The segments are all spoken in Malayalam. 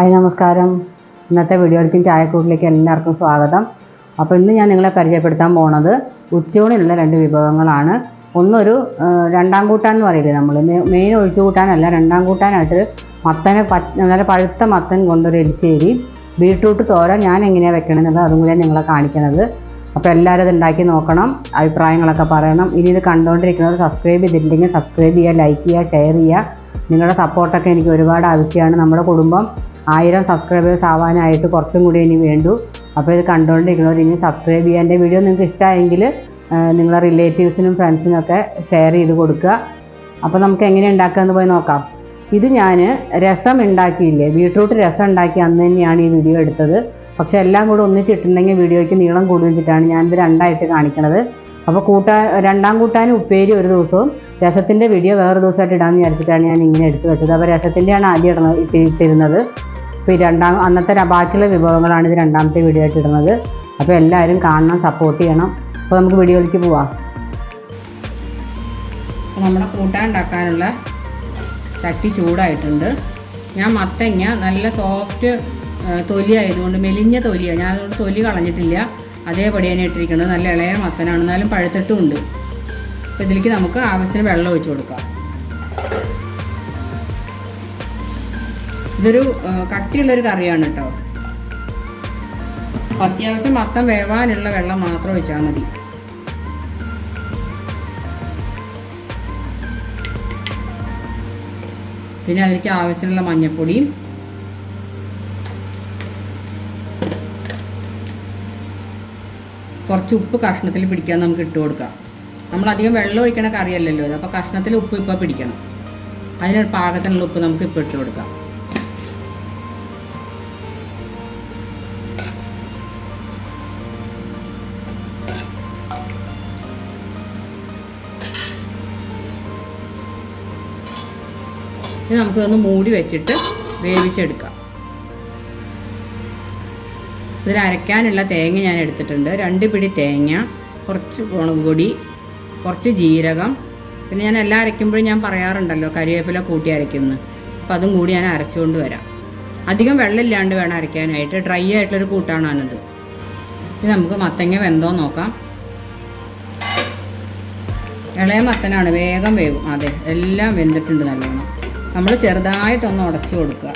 ഹായ് നമസ്കാരം. ഇന്നത്തെ വീഡിയോയിലേക്കും ചായക്കൂട്ടിലേക്ക് എല്ലാവർക്കും സ്വാഗതം. അപ്പോൾ ഇന്ന് ഞാൻ നിങ്ങളെ പരിചയപ്പെടുത്താൻ പോണത് ഉച്ചയൂണിലുള്ള രണ്ട് വിഭവങ്ങളാണ്. ഒന്നൊരു രണ്ടാം കൂട്ടാൻ എന്ന് പറയില്ലേ നമ്മൾ മെയിൻ ഒഴിച്ചു കൂട്ടാനല്ല രണ്ടാം കൂട്ടാനായിട്ട് മത്തനെ നല്ല പഴുത്ത മത്തൻ കൊണ്ടൊരു എലിശ്ശേരി ബീട്രൂട്ട് തോര ഞാൻ എങ്ങനെയാണ് വെക്കണമെന്നുള്ളത് അതും കൂടിയാണ് നിങ്ങളെ കാണിക്കുന്നത് അപ്പോൾ എല്ലാവരും ഇത് ഉണ്ടാക്കി നോക്കണം അഭിപ്രായങ്ങളൊക്കെ പറയണം. ഇനി ഇത് കണ്ടുകൊണ്ടിരിക്കുന്നവർ സബ്സ്ക്രൈബ് ചെയ്തിട്ടുണ്ടെങ്കിൽ സബ്സ്ക്രൈബ് ചെയ്യുക ലൈക്ക് ചെയ്യുക ഷെയർ ചെയ്യുക. നിങ്ങളുടെ സപ്പോർട്ടൊക്കെ എനിക്ക് ഒരുപാട് ആവശ്യമാണ്. നമ്മുടെ കുടുംബം ആയിരം സബ്സ്ക്രൈബേഴ്സ് ആവാനായിട്ട് കുറച്ചും കൂടി ഇനി വേണ്ടു. അപ്പോൾ ഇത് കണ്ടുകൊണ്ടിരിക്കുന്നവർ ഇനി സബ്സ്ക്രൈബ് ചെയ്യുക എന്റെ വീഡിയോ നിങ്ങൾക്ക് ഇഷ്ടമായെങ്കിൽ നിങ്ങളെ റിലേറ്റീവ്സിനും ഫ്രണ്ട്സിനൊക്കെ ഷെയർ ചെയ്ത് കൊടുക്കുക. അപ്പോൾ നമുക്ക് എങ്ങനെ ഉണ്ടാക്കാമെന്ന് പോയി നോക്കാം. ഇത് ഞാൻ രസം ഉണ്ടാക്കിയില്ലേ? ബീട്രൂട്ട് രസം ഉണ്ടാക്കി അന്ന് തന്നെയാണ് ഈ വീഡിയോ എടുത്തത്. പക്ഷേ എല്ലാം കൂടെ ഒന്നിച്ചിട്ടുണ്ടെങ്കിൽ വീഡിയോയ്ക്ക് നീളം കൂടും വെച്ചിട്ടാണ് ഞാനിത് രണ്ടായിട്ട് കാണിക്കണത്. അപ്പോൾ കൂട്ടാൻ രണ്ടാം കൂട്ടാനും ഉപ്പേരി ഒരു ദിവസവും രസത്തിന്റെ വീഡിയോ വേറൊരു ദിവസമായിട്ട് ഇടാമെന്ന് വിചാരിച്ചിട്ടാണ് ഞാൻ ഇങ്ങനെ എടുത്തു വെച്ചത്. അപ്പോൾ രസത്തിന്റെയാണ് ആദ്യം ഇടുന്നത് ഇട്ടി ഇട്ടിരുന്നത്. അപ്പോൾ ഈ രണ്ടാം അന്നത്തെ ബാക്കിയുള്ള വിഭവങ്ങളാണ് ഇത് രണ്ടാമത്തെ വീഡിയോ ആയിട്ട് ഇടുന്നത്. അപ്പോൾ എല്ലാവരും കാണണം സപ്പോർട്ട് ചെയ്യണം. അപ്പോൾ നമുക്ക് വീഡിയോയിലേക്ക് പോവാം. നമ്മുടെ കൂട്ടാൻ ഉണ്ടാക്കാനുള്ള ചട്ടി ചൂടായിട്ടുണ്ട്. ഞാൻ മത്തങ്ങ നല്ല സോഫ്റ്റ് തൊലി ആയതുകൊണ്ട് മെലിഞ്ഞ തൊലിയാണ് ഞാൻ അതുകൊണ്ട് തൊലി കളഞ്ഞിട്ടില്ല. അതേപടി തന്നെ ഇട്ടിരിക്കുന്നത്. നല്ല ഇളയ മത്തനാണ്. എന്നാലും പഴുത്തിട്ടുമുണ്ട് അപ്പോൾ ഇതിലേക്ക് നമുക്ക് ആവശ്യത്തിന് വെള്ളം ഒഴിച്ചു കൊടുക്കാം. ഇതൊരു കട്ടിയുള്ളൊരു കറിയാണ് കേട്ടോ. അത്യാവശ്യം മത്തം വേവാനുള്ള വെള്ളം മാത്രം ഒഴിച്ചാൽ മതി. പിന്നെ അതിലേക്ക് ആവശ്യമുള്ള മഞ്ഞൾപ്പൊടിയും കുറച്ച് ഉപ്പ് കഷ്ണത്തിൽ പിടിക്കാൻ നമുക്ക് ഇട്ട് കൊടുക്കാം. നമ്മളധികം വെള്ളം ഒഴിക്കണ കറിയല്ലല്ലോ ഇത്. അപ്പോൾ കഷ്ണത്തിൽ ഉപ്പ് ഇപ്പോൾ പിടിക്കണം. അതിനൊരു പാകത്തിനുള്ള ഉപ്പ് നമുക്ക് ഇപ്പോൾ ഇട്ട് കൊടുക്കാം. ഇത് നമുക്കൊന്ന് മൂടി വെച്ചിട്ട് വേവിച്ചെടുക്കാം. ഇതിൽ അരയ്ക്കാനുള്ള തേങ്ങ ഞാൻ എടുത്തിട്ടുണ്ട്. രണ്ട് പിടി തേങ്ങ കുറച്ച് മുളക് പൊടി കുറച്ച് ജീരകം. പിന്നെ ഞാൻ എല്ലാം അരയ്ക്കുമ്പോഴും ഞാൻ പറയാറുണ്ടല്ലോ കരിവേപ്പില കൂട്ടി അരയ്ക്കുന്നു അപ്പോൾ അതും കൂടി ഞാൻ അരച്ചുകൊണ്ട് വരാം. അധികം വെള്ളമില്ലാണ്ട് വേണം അരയ്ക്കാനായിട്ട്. ഡ്രൈ ആയിട്ടുള്ളൊരു കൂട്ടാണാണിത് ഇനി നമുക്ക് മത്തങ്ങ വെന്തോ നോക്കാം. ഇളയ മത്തനാണ് വേഗം വേവും. അതെ എല്ലാം വെന്തിട്ടുണ്ട് നല്ലോണം. നമ്മൾ ചെറുതായിട്ടൊന്ന് ഉടച്ചു കൊടുക്കുക.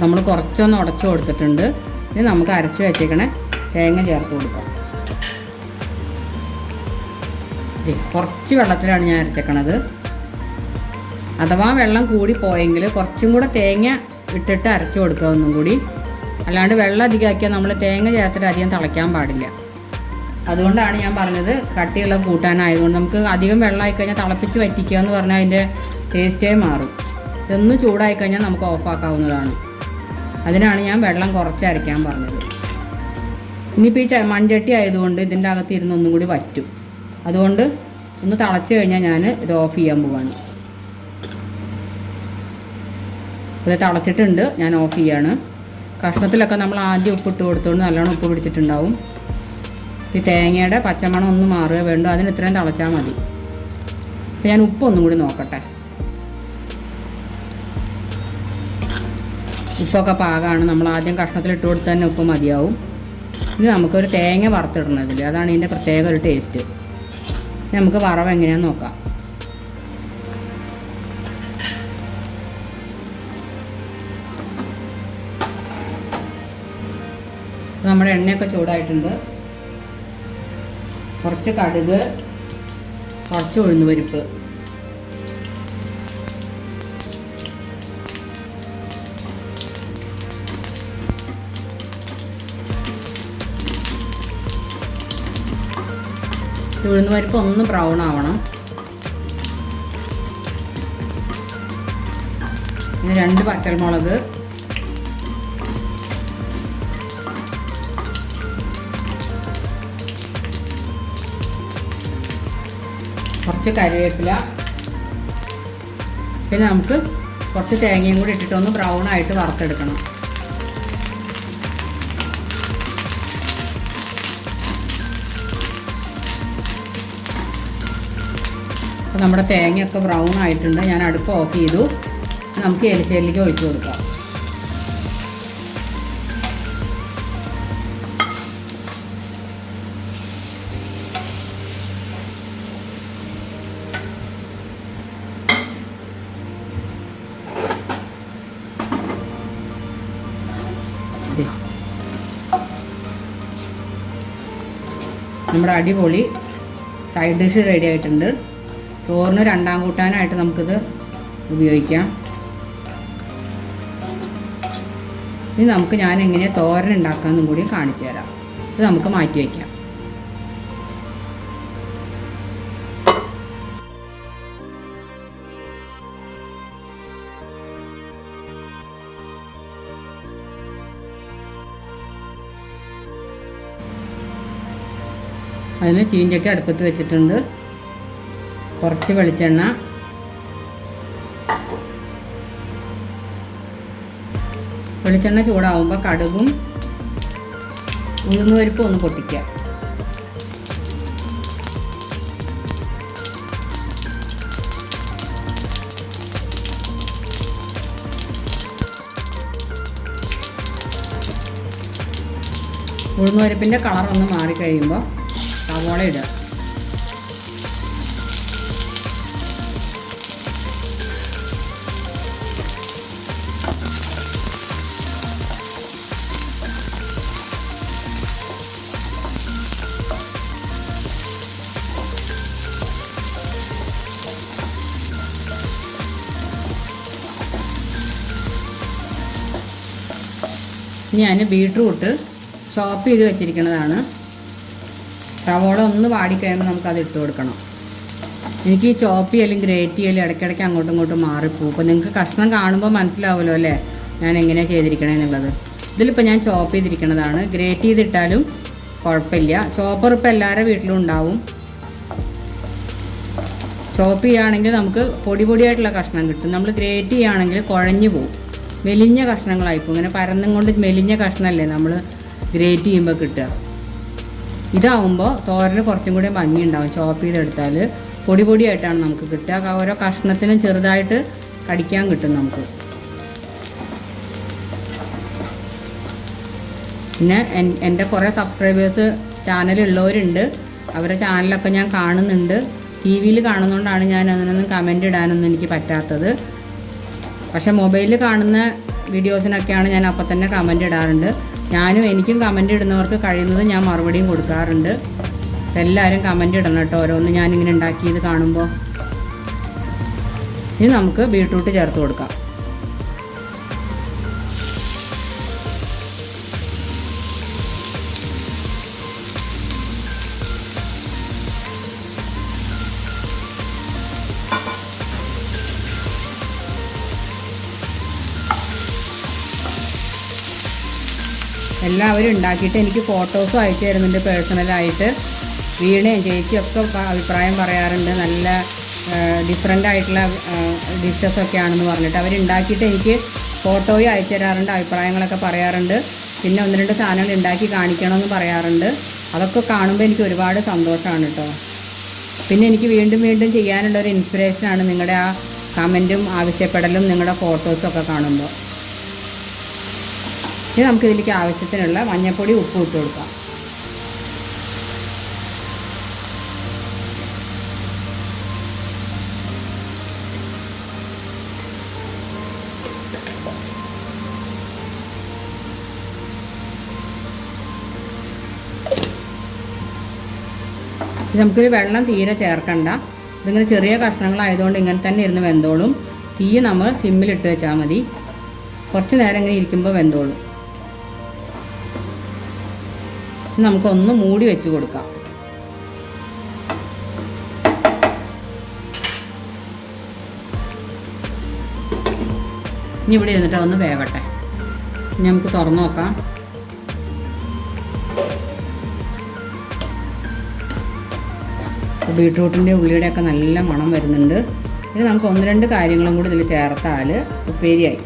നമ്മൾ കുറച്ചൊന്ന് ഉടച്ചു കൊടുത്തിട്ടുണ്ട്. ഇനി നമുക്ക് അരച്ച് വെച്ചേക്കണേ തേങ്ങ ചേർത്ത് കൊടുക്കാം. കുറച്ച് വെള്ളത്തിലാണ് ഞാൻ അരച്ചേക്കണത്. അഥവാ വെള്ളം കൂടി പോയെങ്കിൽ കുറച്ചും കൂടെ തേങ്ങ ഇട്ടിട്ട് അരച്ച് കൊടുക്കുക ഒന്നും കൂടി. അല്ലാണ്ട് വെള്ളം അധികമാക്കിയാൽ നമ്മൾ തേങ്ങ ചേർത്തിട്ട് അധികം തിളയ്ക്കാൻ പാടില്ല. അതുകൊണ്ടാണ് ഞാൻ പറഞ്ഞത് കട്ടിയുള്ള കൂട്ടാനായതുകൊണ്ട് നമുക്ക് അധികം വെള്ളമായി കഴിഞ്ഞാൽ തിളപ്പിച്ച് വറ്റിക്കുക എന്ന് പറഞ്ഞാൽ അതിന്റെ ടേസ്റ്റേ മാറും. ഇതൊന്ന് ചൂടായി കഴിഞ്ഞാൽ നമുക്ക് ഓഫാക്കാവുന്നതാണ് അതിനാണ് ഞാൻ വെള്ളം കുറച്ച് അരയ്ക്കാൻ പറഞ്ഞത്. ഇനിയിപ്പോൾ ഈ മൺചട്ടി ആയതുകൊണ്ട് ഇതിന്റെ അകത്ത് ഇരുന്ന് ഒന്നും കൂടി വറ്റും. അതുകൊണ്ട് ഒന്ന് തിളച്ച് കഴിഞ്ഞാൽ ഞാൻ ഇത് ഓഫ് ചെയ്യാൻ പോവാണ്. ഇത് തിളച്ചിട്ടുണ്ട് ഞാൻ ഓഫ് ചെയ്യാണ്. കഷ്ണത്തിലൊക്കെ നമ്മൾ ആദ്യം ഉപ്പ് ഇട്ട് കൊടുത്തുകൊണ്ട് നല്ലോണം ഉപ്പ് പിടിച്ചിട്ടുണ്ടാവും. ഈ തേങ്ങയുടെ പച്ചമണം ഒന്ന് മാറുക വേണ്ടു അതിന് ഇത്രയും തിളച്ചാൽ മതി. അപ്പം ഞാൻ ഉപ്പ് ഒന്നും കൂടി നോക്കട്ടെ. ഉപ്പൊക്കെ പാകമാണ് നമ്മൾ ആദ്യം കഷ്ണത്തിൽ ഇട്ട് കൊടുത്ത് തന്നെ ഉപ്പ് മതിയാവും. ഇത് നമുക്കൊരു തേങ്ങ വറുത്തിടണതിൽ അതാണ് ഇതിന്റെ പ്രത്യേക ഒരു ടേസ്റ്റ്. നമുക്ക് വറവ് എങ്ങനെയാണെന്ന് നോക്കാം. നമ്മുടെ എണ്ണയൊക്കെ ചൂടായിട്ടുണ്ട്. കുറച്ച് കടുക് കുറച്ച് ഉഴുന്ന് പരിപ്പ് ഉഴുന്ന് പരിപ്പ് ഒന്ന് ബ്രൗൺ ആവണം. ഇനി രണ്ട് പച്ചമുളക് കുറച്ച് കറിവേപ്പില. പിന്നെ നമുക്ക് കുറച്ച് തേങ്ങയും കൂടി ഇട്ടിട്ടൊന്ന് ബ്രൗൺ ആയിട്ട് വറുത്തെടുക്കണം. അപ്പോൾ നമ്മുടെ തേങ്ങയൊക്കെ ബ്രൗൺ ആയിട്ടുണ്ട്. ഞാൻ അടുപ്പ് ഓഫ് ചെയ്തു. നമുക്ക് എലിശ്ശേരിലേക്ക് ഒഴിച്ചു കൊടുക്കാം. നമ്മുടെ അടിപൊളി സൈഡ് ഡിഷ് റെഡി ആയിട്ടുണ്ട്. ചോറിന് രണ്ടാം കൂട്ടാനായിട്ട് നമുക്കിത് ഉപയോഗിക്കാം. ഇനി നമുക്ക് ഞാൻ എങ്ങനെ തോരൻ ഉണ്ടാക്കാമെന്നും കൂടി കാണിച്ചു തരാം. ഇത് നമുക്ക് മാറ്റി വയ്ക്കാം. അതിന് ചീഞ്ചട്ടി അടുപ്പത്ത് വെച്ചിട്ടുണ്ട്. കുറച്ച് വെളിച്ചെണ്ണ. വെളിച്ചെണ്ണ ചൂടാവുമ്പോൾ കടുകും ഉഴുന്നുപരിപ്പും ഒന്ന് പൊട്ടിക്കുക. ഉഴുന്നുപരിപ്പിന്റെ കളറൊന്ന് മാറിക്കഴിയുമ്പോൾ സവോള ഇടുക. ഞാൻ ബീട്രൂട്ട് ചോപ്പ് ചെയ്ത് വെച്ചിരിക്കുന്നതാണ്. സവോള ഒന്ന് വാടിക്കഴിയുമ്പോൾ നമുക്കത് ഇട്ട് കൊടുക്കണം. എനിക്ക് ഈ ചോപ്പ് ചെയ്യലും ഗ്രേറ്റ് ചെയ്യലും ഇടയ്ക്കിടയ്ക്ക് അങ്ങോട്ടും ഇങ്ങോട്ടും മാറിപ്പോകും അപ്പോൾ നിങ്ങൾക്ക് കഷ്ണം കാണുമ്പോൾ മനസ്സിലാവുമല്ലോ അല്ലേ? ഞാൻ എങ്ങനെയാണ് ചെയ്തിരിക്കണേ എന്നുള്ളത്. ഇതിലിപ്പോൾ ഞാൻ ചോപ്പ് ചെയ്തിരിക്കുന്നതാണ്. ഗ്രേറ്റ് ചെയ്തിട്ടാലും കുഴപ്പമില്ല. ചോപ്പർ ഇപ്പോൾ എല്ലാവരുടെ വീട്ടിലും ഉണ്ടാവും. ചോപ്പ് ചെയ്യുകയാണെങ്കിൽ നമുക്ക് പൊടി പൊടിയായിട്ടുള്ള കഷ്ണം കിട്ടും. നമ്മൾ ഗ്രേറ്റ് ചെയ്യുകയാണെങ്കിൽ കുഴഞ്ഞു പോകും മെലിഞ്ഞ കഷ്ണങ്ങളായിപ്പോൾ ഇങ്ങനെ പരന്നും കൊണ്ട് മെലിഞ്ഞ കഷ്ണമല്ലേ നമ്മൾ ഗ്രേറ്റ് ചെയ്യുമ്പോൾ കിട്ടുക. ഇതാവുമ്പോൾ തോരന് കുറച്ചും കൂടി ഭംഗി ഉണ്ടാവും ചോപ്പ് ചെയ്തെടുത്താൽ പൊടി പൊടിയായിട്ടാണ് നമുക്ക് കിട്ടുക. ഓരോ കഷ്ണത്തിനും ചെറുതായിട്ട് കടിക്കാൻ കിട്ടും നമുക്ക്. പിന്നെ എൻ- എന്റെ കുറേ സബ്സ്ക്രൈബേഴ്സ് ചാനലുള്ളവരുണ്ട് അവരുടെ ചാനലൊക്കെ ഞാൻ കാണുന്നുണ്ട്. ടി വിയിൽ കാണുന്നതുകൊണ്ടാണ് ഞാൻ അതിനൊന്നും കമന്റ് ഇടാനൊന്നും എനിക്ക് പറ്റാത്തത്. പക്ഷേ മൊബൈലിൽ കാണുന്ന വീഡിയോസിനൊക്കെയാണ് ഞാൻ അപ്പം തന്നെ കമന്റ് ഇടാറുണ്ട്. ഞാനും എനിക്കും കമന്റ് ഇടുന്നവർക്ക് കഴിയുന്നത് ഞാൻ മറുപടിയും കൊടുക്കാറുണ്ട്. എല്ലാവരും കമന്റ് ഇടണം കേട്ടോ. ഓരോന്ന് ഞാനിങ്ങനെ ഉണ്ടാക്കിയത് കാണുമ്പോൾ ഇനി നമുക്ക് ബീട്രൂട്ട് ചേർത്ത് കൊടുക്കാം. എല്ലാവരും ഉണ്ടാക്കിയിട്ട് എനിക്ക് ഫോട്ടോസും അയച്ചു തരുന്നുണ്ട് പേഴ്സണലായിട്ട് വീണയും ചേച്ചിയൊക്കെ അഭിപ്രായം പറയാറുണ്ട്. നല്ല ഡിഫറെന്റ് ആയിട്ടുള്ള ഡിഷസൊക്കെ ആണെന്ന് പറഞ്ഞിട്ട്. അവരുണ്ടാക്കിയിട്ട് എനിക്ക് ഫോട്ടോയും അയച്ചു തരാറുണ്ട് അഭിപ്രായങ്ങളൊക്കെ പറയാറുണ്ട്. പിന്നെ ഒന്ന് രണ്ട് സാധനങ്ങൾ ഉണ്ടാക്കി കാണിക്കണമെന്ന് പറയാറുണ്ട്. അതൊക്കെ കാണുമ്പോൾ എനിക്ക് ഒരുപാട് സന്തോഷമാണ് കേട്ടോ പിന്നെ എനിക്ക് വീണ്ടും വീണ്ടും ചെയ്യാനുള്ള ഒരു ഇൻസ്പിറേഷനാണ് നിങ്ങളുടെ ആ കമന്റും ആവശ്യപ്പെടലും നിങ്ങളുടെ ഫോട്ടോസും ഒക്കെ കാണുമ്പോൾ ഇനി നമുക്ക് ഇതിലേക്ക് ആവശ്യത്തിനുള്ള മഞ്ഞൾപ്പൊടി ഉപ്പ് ഇട്ട് കൊടുക്കാം. നമുക്കൊരു വെള്ളം തീരെ ചേർക്കണ്ട. ഇതിങ്ങനെ ചെറിയ കഷ്ണങ്ങളായതുകൊണ്ട് ഇങ്ങനെ തന്നെ ഇരുന്ന് വെന്തോളും. തീ നമ്മൾ സിമ്മിലിട്ട് വെച്ചാൽ മതി. കുറച്ച് നേരം ഇങ്ങനെ ഇരിക്കുമ്പോൾ വെന്തോളും. നമുക്കൊന്ന് മൂടി വെച്ച് കൊടുക്കാം. ഇനി ഇവിടെ ഇരുന്നിട്ട് ഒന്ന് വേവട്ടെ. ഇനി നമുക്ക് തുറന്നു നോക്കാം. ബീട്രൂട്ടിന്റെ ഉള്ളിയുടെയൊക്കെ നല്ല മണം വരുന്നുണ്ട്. ഇത് നമുക്ക് ഒന്ന് രണ്ട് കാര്യങ്ങളും കൂടി ഇതിൽ ചേർത്താൽ ഉപ്പേരിയായി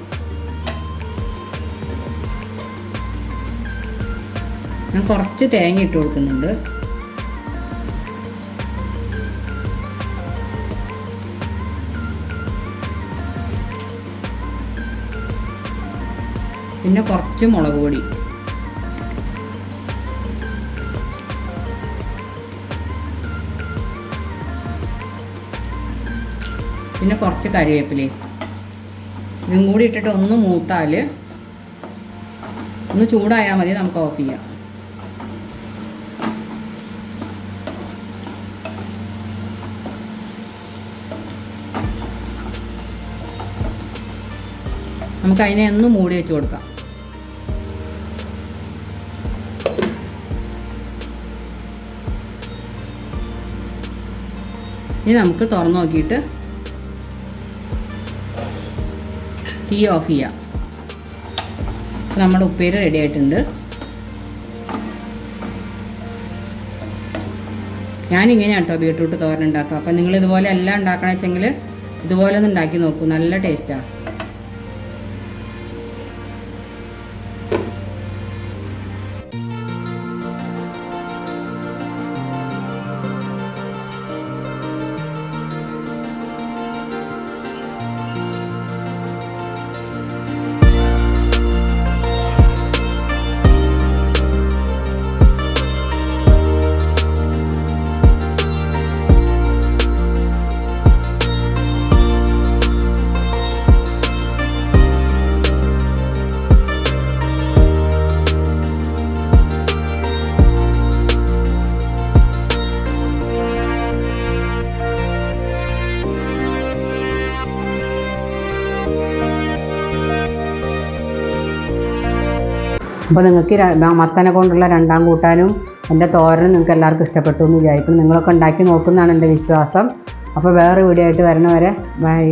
ഞാൻ കുറച്ച് തേങ്ങ ഇട്ട് കൊടുക്കുന്നുണ്ട്. പിന്നെ കുറച്ച് മുളക് പൊടി. പിന്നെ കുറച്ച് കറിവേപ്പില ഇതും കൂടി ഇട്ടിട്ട് ഒന്ന് മൂത്താൽ ഒന്ന് ചൂടായാൽ മതി നമുക്ക് ഓഫ് ചെയ്യാം. നമുക്ക് അതിനെ ഒന്ന് മൂടി വെച്ച് കൊടുക്കാം. ഇനി നമുക്ക് തുറന്നു നോക്കിയിട്ട് തീ ഓഫ് ചെയ്യാം. നമ്മുടെ ഉപ്പേരി റെഡി ആയിട്ടുണ്ട്. ഞാനിങ്ങനെയാണ് കേട്ടോ ബീട്രൂട്ട് തോരൻ ഉണ്ടാക്കുക. അപ്പം നിങ്ങൾ ഇതുപോലെ എല്ലാം ഉണ്ടാക്കണമെന്ന് ഇതുപോലെ ഒന്ന് ഉണ്ടാക്കി നോക്കൂ. നല്ല ടേസ്റ്റാണ് അപ്പോൾ നിങ്ങൾക്ക് മത്തനെ കൊണ്ടുള്ള രണ്ടാം കൂട്ടാനും എന്റെ തോരനും നിങ്ങൾക്ക് എല്ലാവർക്കും ഇഷ്ടപ്പെട്ടു എന്ന് വിചാരിക്കും നിങ്ങളൊക്കെ ഉണ്ടാക്കി നോക്കുന്നതാണ് എന്റെ വിശ്വാസം. അപ്പോൾ വേറെ വീഡിയോ ആയിട്ട് വരണവരെ ബൈ